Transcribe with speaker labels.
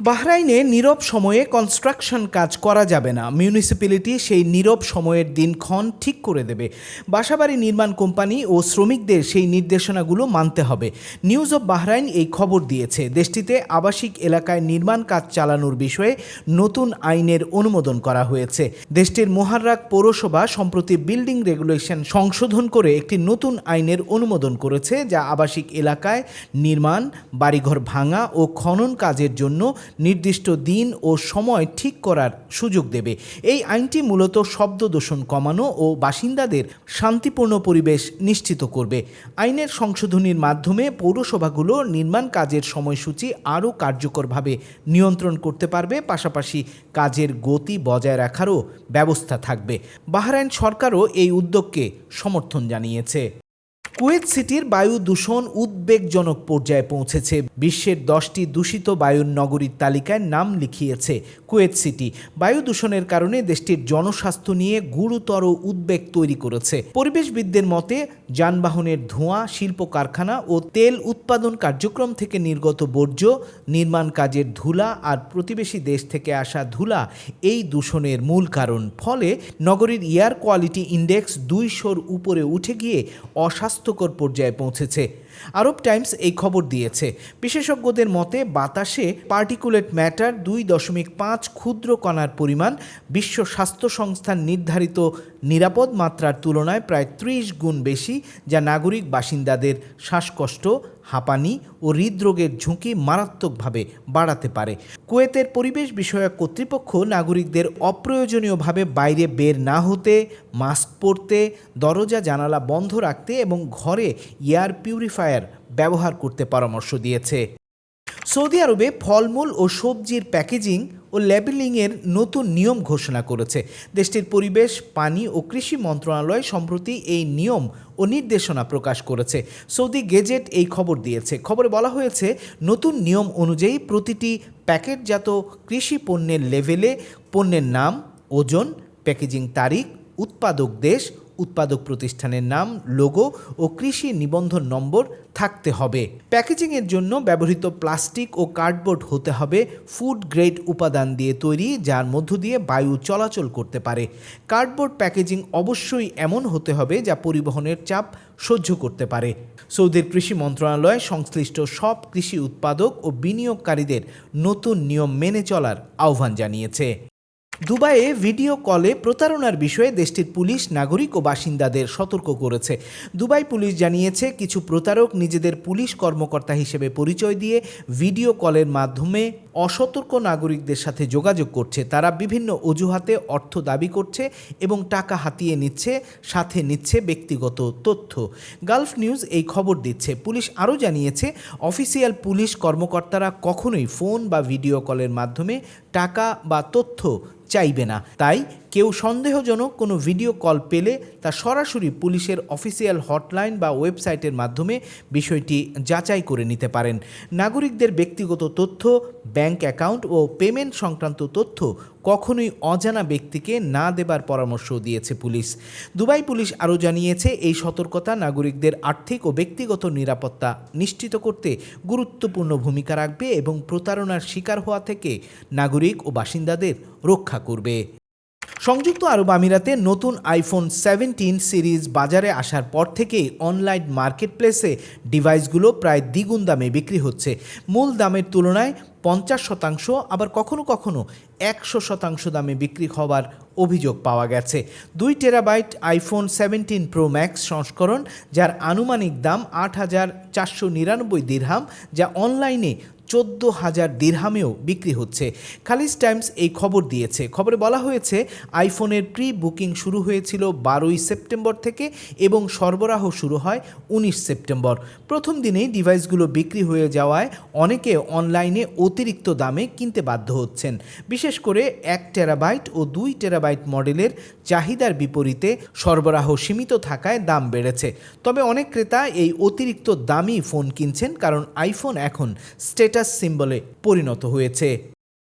Speaker 1: বাহরাইনে নীরব সময়ে কনস্ট্রাকশন কাজ করা যাবে না। মিউনিসিপ্যালিটি সেই নীরব সময়ের দিনক্ষণ ঠিক করে দেবে। বাসাবাড়ি নির্মাণ কোম্পানি ও শ্রমিকদের সেই নির্দেশনাগুলো মানতে হবে। নিউজ অব বাহরাইন এই খবর দিয়েছে। দেশটিতে আবাসিক এলাকায় নির্মাণ কাজ চালানোর বিষয়ে নতুন আইনের অনুমোদন করা হয়েছে। দেশটির মোহাররাক পৌরসভা সম্প্রতি বিল্ডিং রেগুলেশন সংশোধন করে একটি নতুন আইনের অনুমোদন করেছে, যা আবাসিক এলাকায় নির্মাণ, বাড়িঘর ভাঙা ও খনন কাজের জন্য নির্দিষ্ট দিন ও সময় ঠিক করার সুযোগ দেবে। এই আইনটি মূলত শব্দ দূষণ কমানো ও বাসিন্দাদের শান্তিপূর্ণ পরিবেশ নিশ্চিত করবে। আইনের সংশোধনীর মাধ্যমে পৌরসভাগুলো নির্মাণ কাজের সময়সূচি আরও কার্যকরভাবে নিয়ন্ত্রণ করতে পারবে। পাশাপাশি কাজের গতি বজায় রাখারও ব্যবস্থা থাকবে। বাহরাইন সরকারও এই উদ্যোগকে সমর্থন জানিয়েছে। কুয়েত সিটির বায়ু দূষণ উদ্বেগজনক পর্যায়ে পৌঁছেছে। বিশ্বের দশটি দূষিত বায়ুর নগরীর তালিকায় নাম লিখিয়েছে কুয়েত সিটি। বায়ু দূষণের কারণে দেশটির জনস্বাস্থ্য নিয়ে গুরুতর উদ্বেগ তৈরি করেছে। পরিবেশবিদদের মতে, যানবাহনের ধোঁয়া শিল্প কারখানা ও তেল উৎপাদন কার্যক্রম থেকে নির্গত বর্জ্য, নির্মাণ কাজের ধুলা আর প্রতিবেশী দেশ থেকে আসা ধুলা এই দূষণের মূল কারণ। ফলে নগরীর এয়ার কোয়ালিটি ইন্ডেক্স দুইশোর উপরে উঠে গিয়ে অস্বাস্থ্যকর পর্যায়ে পৌঁছেছে। আরব টাইমস এই খবর দিয়েছে। বিশেষজ্ঞদের মতে, বাতাসে পার্টিকুলেট ম্যাটার দুই দশমিক পাঁচ ক্ষুদ্র কণার পরিমাণ বিশ্ব স্বাস্থ্য সংস্থার নির্ধারিত নিরাপদ মাত্রার তুলনায় প্রায় ত্রিশ গুণ বেশি, যা নাগরিক বাসিন্দাদের শ্বাসকষ্ট, হাঁপানি ও হৃদরোগের ঝুঁকি মারাত্মকভাবে বাড়াতে পারে। কুয়েতের পরিবেশ বিষয়ক কর্তৃপক্ষ নাগরিকদের অপ্রয়োজনীয়ভাবে বাইরে বের না হতে, মাস্ক পরতে, দরজা জানালা বন্ধ রাখতে এবং ঘরে এয়ার পিউরিফায়ার ব্যবহার করতে পরামর্শ দিয়েছে। সৌদি আরবে ফলমূল ও সবজির প্যাকেজিং ও লেবেলিংয়ের নতুন নিয়ম ঘোষণা করেছে। দেশটির পরিবেশ, পানি ও কৃষি মন্ত্রণালয় সম্প্রতি এই নিয়ম ও নির্দেশনা প্রকাশ করেছে। সৌদি গেজেট এই খবর দিয়েছে। খবরে বলা হয়েছে, নতুন নিয়ম অনুযায়ী প্রতিটি প্যাকেটজাত কৃষি পণ্যের লেভেলে পণ্যের নাম, ওজন, প্যাকেজিং তারিখ, উৎপাদক দেশ উৎপাদক প্রতিষ্ঠানের নাম লোগো ও কৃষি নিবন্ধন নম্বর থাকতে হবে। প্যাকেজিংয়ের জন্য ব্যবহৃত প্লাস্টিক ও কার্ডবোর্ড হতে হবে ফুড গ্রেড উপাদান দিয়ে তৈরি, যার মধ্য দিয়ে বায়ু চলাচল করতে পারে। কার্ডবোর্ড প্যাকেজিং অবশ্যই এমন হতে হবে যা পরিবহনের চাপ সহ্য করতে পারে। সৌদির কৃষি মন্ত্রণালয় সংশ্লিষ্ট সব কৃষি উৎপাদক ও বিনিয়োগকারীদের নতুন নিয়ম মেনে চলার আহ্বান জানিয়েছে। দুবাইয়ে ভিডিও কলে প্রতারণার বিষয়ে দেশটির পুলিশ, নাগরিক ও বাসিন্দাদের সতর্ক করেছে। দুবাই পুলিশ জানিয়েছে, কিছু প্রতারক নিজেদের পুলিশ কর্মকর্তা হিসেবে পরিচয় দিয়ে ভিডিও কলের মাধ্যমে অসতর্ক নাগরিকদের সাথে যোগাযোগ করছে। তারা বিভিন্ন অজুহাতে অর্থ দাবি করছে এবং টাকা হাতিয়ে নিচ্ছে, সাথে নিচ্ছে ব্যক্তিগত তথ্য। গালফ নিউজ এই খবর দিচ্ছে। পুলিশ আরও জানিয়েছে, অফিসিয়াল পুলিশ কর্মকর্তারা কখনোই ফোন বা ভিডিও কলের মাধ্যমে টাকা বা তথ্য চাইবে না। তাই কেউ সন্দেহজনক কোনো ভিডিও কল পেলে তা সরাসরি পুলিশের অফিসিয়াল হটলাইন বা ওয়েবসাইটের মাধ্যমে বিষয়টি যাচাই করে নিতে পারেন। নাগরিকদের ব্যক্তিগত তথ্য, ব্যাংক অ্যাকাউন্ট ও পেমেন্ট সংক্রান্ত তথ্য কখনোই অজানা ব্যক্তিকে না দেবার পরামর্শ দিয়েছে পুলিশ। দুবাই পুলিশ আরও জানিয়েছে, এই সতর্কতা নাগরিকদের আর্থিক ও ব্যক্তিগত নিরাপত্তা নিশ্চিত করতে গুরুত্বপূর্ণ ভূমিকা রাখবে এবং প্রতারণার শিকার হওয়া থেকে নাগরিক ও বাসিন্দাদের রক্ষা করবে। সংযুক্ত আরব আমিরাতে নতুন আইফোন সেভেন্টিন সিরিজ বাজারে আসার পর থেকেই অনলাইন মার্কেট প্লেসে ডিভাইসগুলো প্রায় দ্বিগুণ দামে বিক্রি হচ্ছে। মূল দামের তুলনায় পঞ্চাশ শতাংশ, আবার কখনো কখনো একশো শতাংশ দামে বিক্রি হওয়ার অভিযোগ পাওয়া গেছে। দুই terabyte iPhone seventeen pro max সংস্করণ, যার আনুমানিক দাম আট হাজার চারশো নিরানব্বই দিরহাম, যা অনলাইনে চোদ্দ হাজার দিরহামেও বিক্রি হচ্ছে। খালিজ টাইমস এই খবর দিয়েছে। খবরে বলা হয়েছে, আইফোনের প্রি বুকিং শুরু হয়েছিল বারোই সেপ্টেম্বর থেকে এবং সরবরাহ শুরু হয় উনিশ সেপ্টেম্বর। প্রথম দিনেই ডিভাইসগুলো বিক্রি হয়ে যাওয়ায় অনেকে অনলাইনে অতিরিক্ত দামে কিনতে বাধ্য হচ্ছেন। বিশেষ করে এক টেরাবাইট ও দুই টেরাবাইট মডেলের চাহিদার বিপরীতে সরবরাহ সীমিত থাকায় দাম বেড়েছে। তবে অনেক ক্রেতা এই অতিরিক্ত দামি ফোন কিনছেন কারণ আইফোন এখন স্টেটাস সিম্বলে পরিণত হয়েছে।